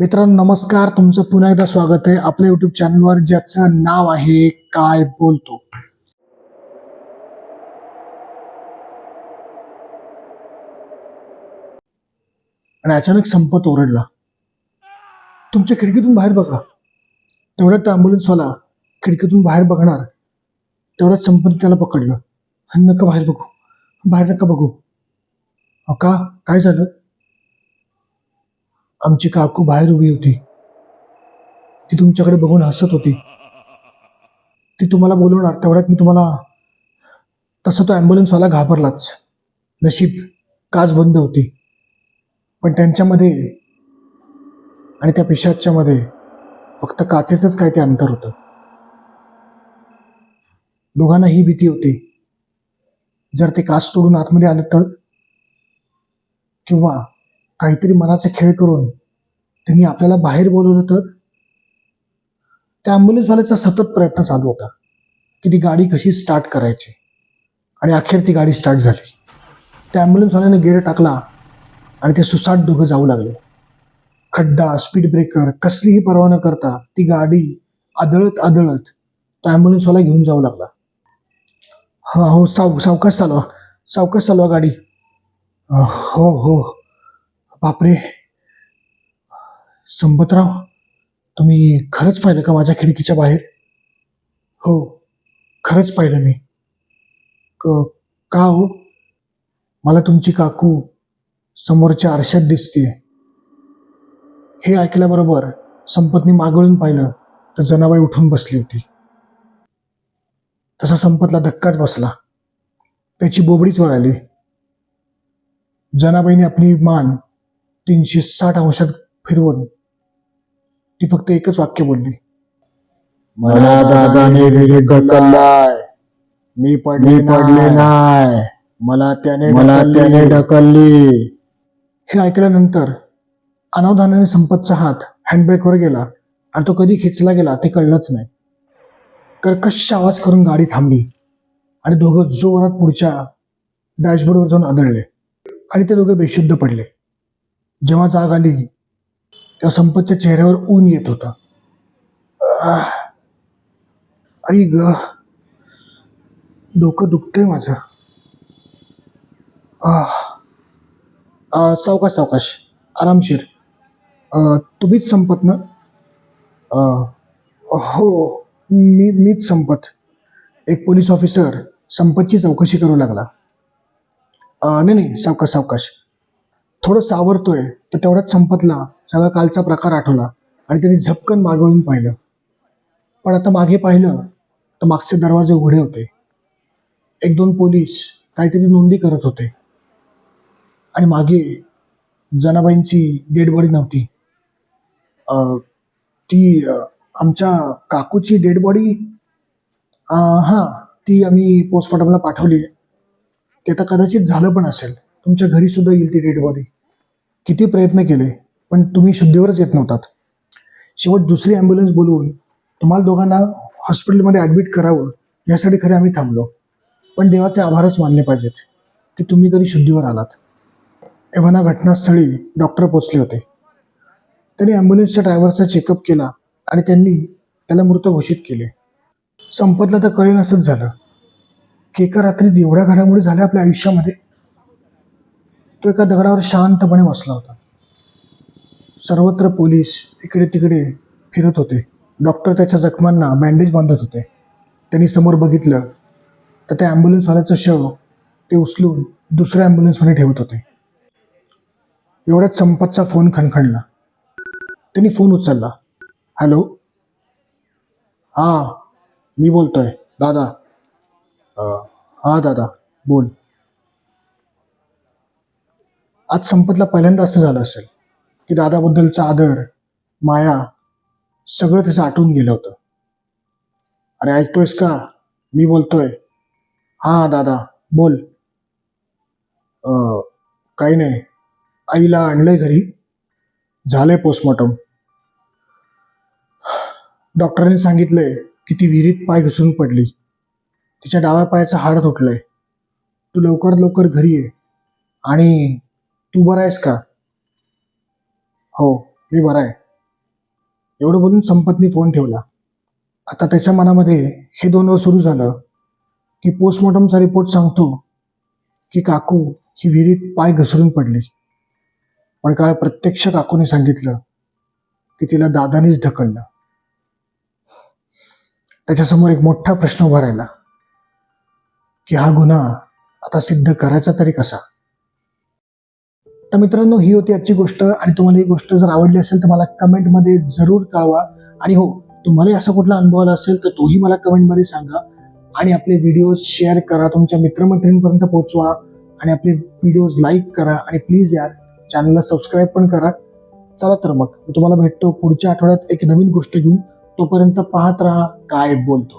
मित्रांनो नमस्कार. तुमचं पुन्हा एकदा स्वागत आहे आपल्या युट्यूब चॅनलवर ज्याचं नाव आहे काय बोलतो. आणि अचानक संपत ओरडला. तुमच्या खिडकीतून बाहेर बघा. तेवढ्यात ॲम्ब्युलन्सवाला खिडकीतून बाहेर बघणार. तेवढ्यात संपत त्याला पकडलं. नका बाहेर बघू. बाहेर नका बघू. का? काय झालं? आमची काकू बाहेर उभी होती. ती तुमच्याकडे बघून हसत होती. ती तुम्हाला बोलवणार तेवढ्यात मी तुम्हाला तसं तो ॲम्ब्युलन्सवाला घाबरलाच. नशीब काच बंद होती. पण त्यांच्यामध्ये आणि त्या पिशाच्यामध्ये फक्त काचेचंच काय ते अंतर होतं. दोघांना ही भीती होती. जर ते काच तोडून आतमध्ये आलं तर? किंवा काहीतरी मनाचे खेळ करून त्यांनी आपल्याला बाहेर बोलवलं तर? त्या ॲम्ब्युलन्सवाल्याचा सतत प्रयत्न चालू होता की ती गाडी कशी स्टार्ट करायची. आणि अखेर ती गाडी स्टार्ट झाली. त्या ॲम्ब्युलन्सवाल्याने गेअर टाकला आणि ते सुसाट दोघं जाऊ लागले. खड्डा स्पीड ब्रेकर कसलीही पर्वा न करता ती गाडी आदळत आदळत तो ॲम्ब्युलन्सवाला घेऊन जाऊ लागला. हा हो साव सावकाश चालवा. सावकाश चालवा गाडी. हो हो हो. बापरे. संपतराव तुम्ही खरंच पाहिलं का माझ्या खिडकीच्या बाहेर? हो खरंच पाहिलं मी. क का हो? मला तुमची काकू समोरच्या आरशात दिसते हे ऐकल्याबरोबर संपतनी मागळून पाहिलं तर जनाबाई उठून बसली होती. तसा संपतला धक्काच बसला. त्याची बोबडीच वळाली. जनाबाईने आपली मान तीनशे साठ अंशात फिरवून ती फक्त एकच वाक्य बोलली. मला दादाने ढकललाय मी पडले पडले नाही मला त्याने मला ढकलले. त्याने ढकलली. हे ऐकल्यानंतर अनावधानाने संपतचा हात हँडब्रेकवर गेला आणि तो कधी खेचला गेला ते कळलंच नाही. कर्कश आवाज करून गाडी थांबली आणि दोघं जोरात पुढच्या डॅशबोर्डवर जाऊन आदळले आणि ते दोघे बेशुद्ध पडले. जेव्हा जाग आली तेव्हा संपतच्या चेहऱ्यावर ऊन येत होता. आई ग. डोकं दुखतंय माझं. सावकाश सावकाश. आरामशीर तुम्हीच संपत ना? हो. मी मीच संपत. एक पोलीस ऑफिसर संपतची चौकशी करू लागला. नाही नाही. सावकाश सावकाश. थोडं सावरतोय तर तेवढ्याच संपतला सगळा कालचा प्रकार आठवला. आणि त्यांनी झपकन मागवून पाहिलं. पण आता मागे पाहिलं तर मागचे दरवाजे उघडे होते. एक दोन पोलीस काहीतरी नोंदी करत होते. आणि मागे जनाबाईंची डेड बॉडी नव्हती ती आमच्या काकूची डेड बॉडी हां ती आम्ही पोस्टमॉर्टमला पाठवली. ते आता कदाचित झालं पण असेल. तुमच्या घरी सुद्धा येईल ती डेड बॉडी किती प्रयत्न केले पण तुम्ही शुद्धीवरच येत नव्हतात. शेवट दुसरी ॲम्ब्युलन्स बोलवून तुम्हाला दोघांना हॉस्पिटलमध्ये ॲडमिट करावं यासाठी खरे आम्ही थांबलो. पण देवाचे आभारच मानले पाहिजेत की तुम्ही तरी शुद्धीवर आलात. एव्हाना घटनास्थळी डॉक्टर पोचले होते. त्यांनी ॲम्ब्युलन्सच्या ड्रायव्हरचा चेकअप केला आणि त्यांनी त्याला मृत घोषित केले. संपतला तर कळेल असंच झालं. की एका रात्रीत एवढ्या घडामोडी झाल्या आपल्या आयुष्यामध्ये. तो एका दगडावर शांतपणे बसला होता. सर्वत्र पोलीस इकडे तिकडे फिरत होते. डॉक्टर त्याच्या जखमांना बँडेज बांधत होते. त्यांनी समोर बघितलं तर त्या ॲम्ब्युलन्सवाल्याचं शव ते उचलून दुसऱ्या ॲम्ब्युलन्समध्ये ठेवत होते. एवढ्यात संपतचा फोन खणखणला. त्यांनी फोन उचलला. हॅलो? हां मी बोलतोय. दादा. हां दादा बोल. आज संपतला पहिल्यांदा असं झालं असेल की दादाबद्दलचा आदर माया सगळं त्याचं आटून गेलं होतं. अरे ऐकतोयस का? मी बोलतोय. हा दादा बोल. काही नाही. आईला आणलंय घरी. झालंय पोस्टमॉर्टम डॉक्टरांनी सांगितलंय की ती विहिरीत पाय घसरून पडली. तिच्या डाव्या पायाचं हाड तुटलंय. तू लवकर लवकर घरी ये आणि तू बरा आहेस का? हो मी बरा आहे. एवढं बोलून संपतनी फोन ठेवला. आता त्याच्या मनामध्ये हे दोन सुरू झालं की पोस्टमॉर्टमचा रिपोर्ट सांगतो की काकू ही विहिरीत पाय घसरून पडली. पण काय प्रत्यक्ष काकूने सांगितलं की तिला दादानीच ढकललं. त्याच्यासमोर एक मोठा प्रश्न उभा राहिला की हा गुन्हा आता सिद्ध करायचा तरी कसा? तर मित्रांनो ही होती आजची गोष्ट. आणि तुम्हाला ही गोष्ट जर आवडली असेल तर मला कमेंटमध्ये जरूर कळवा. आणि हो तुम्हालाही असा कुठला अनुभव आला असेल तर तोही मला कमेंटमध्ये सांगा. आणि आपले व्हिडिओज शेअर करा. तुमच्या मित्रमैत्रिणींपर्यंत पोहोचवा. आणि आपले व्हिडिओज लाईक करा. आणि प्लीज यार चॅनलला सबस्क्राईब पण करा. चला तर मग मी तुम्हाला भेटतो पुढच्या आठवड्यात एक नवीन गोष्ट घेऊन. तोपर्यंत पाहत राहा काय बोलतो.